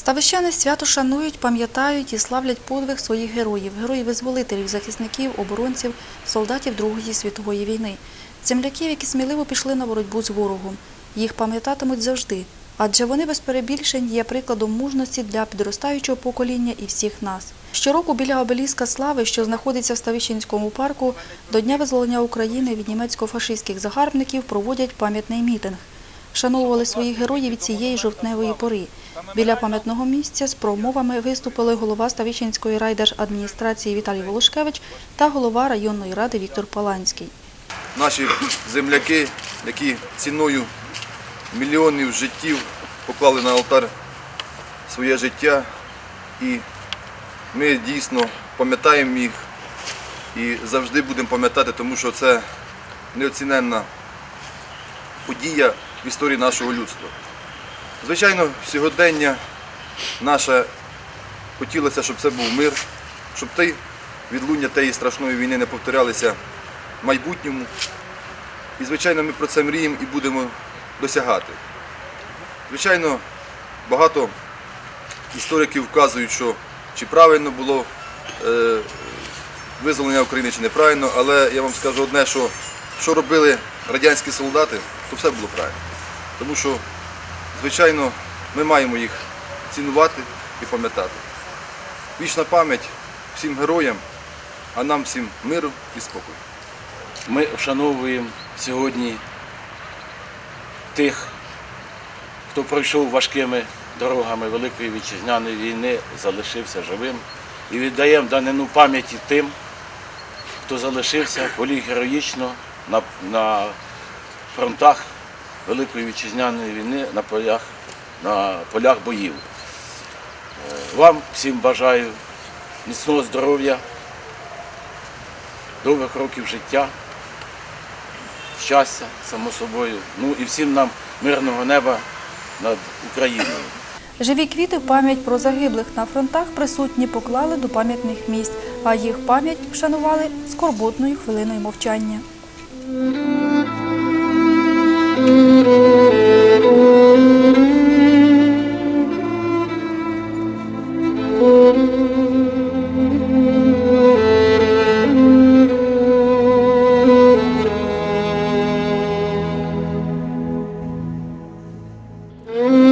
Ставищани свято шанують, пам'ятають і славлять подвиг своїх героїв, героїв-визволителів, захисників, оборонців, солдатів Другої світової війни, земляків, які сміливо пішли на боротьбу з ворогом. Їх пам'ятатимуть завжди, адже вони без перебільшень є прикладом мужності для підростаючого покоління і всіх нас. Щороку біля обеліска слави, що знаходиться в Ставищенському парку, до Дня визволення України від німецько-фашистських загарбників проводять пам'ятний мітинг. Вшановували своїх героїв від цієї жовтневої пори. Біля пам'ятного місця з промовами виступили голова Ставищенської райдержадміністрації Віталій Волошкевич та голова районної ради Віктор Паланський. наші земляки, які ціною мільйонів життів поклали на алтар своє життя. І ми дійсно пам'ятаємо їх і завжди будемо пам'ятати, тому що це неоціненна подія в історії нашого людства. Звичайно, сьогодення наше хотілося, щоб це був мир, щоб ті відлуння тієї страшної війни не повторялися в майбутньому. І, звичайно, ми про це мріємо і будемо досягати. Звичайно, багато істориків вказують, що чи правильно було е, визволення України, чи неправильно, але я вам скажу одне, що що робили радянські солдати, то все було правильно. Тому що, звичайно, ми маємо їх цінувати і пам'ятати. Вічна пам'ять всім героям, а нам всім миру і спокою. Ми вшановуємо сьогодні тих, хто пройшов важкими дорогами Великої Вітчизняної війни, залишився живим. І віддаємо данину пам'яті тим, хто залишився, поліг героїчно на, на фронтах Великої Вітчизняної війни, на полях, на полях боїв. Е, Вам всім бажаю міцного здоров'я, довгих років життя, щастя, само собою. Ну і всім нам мирного неба над Україною. Живі квіти в пам'ять про загиблих на фронтах присутні поклали до пам'ятних місць, а їх пам'ять вшанували скорботною хвилиною мовчання. Mm-hmm.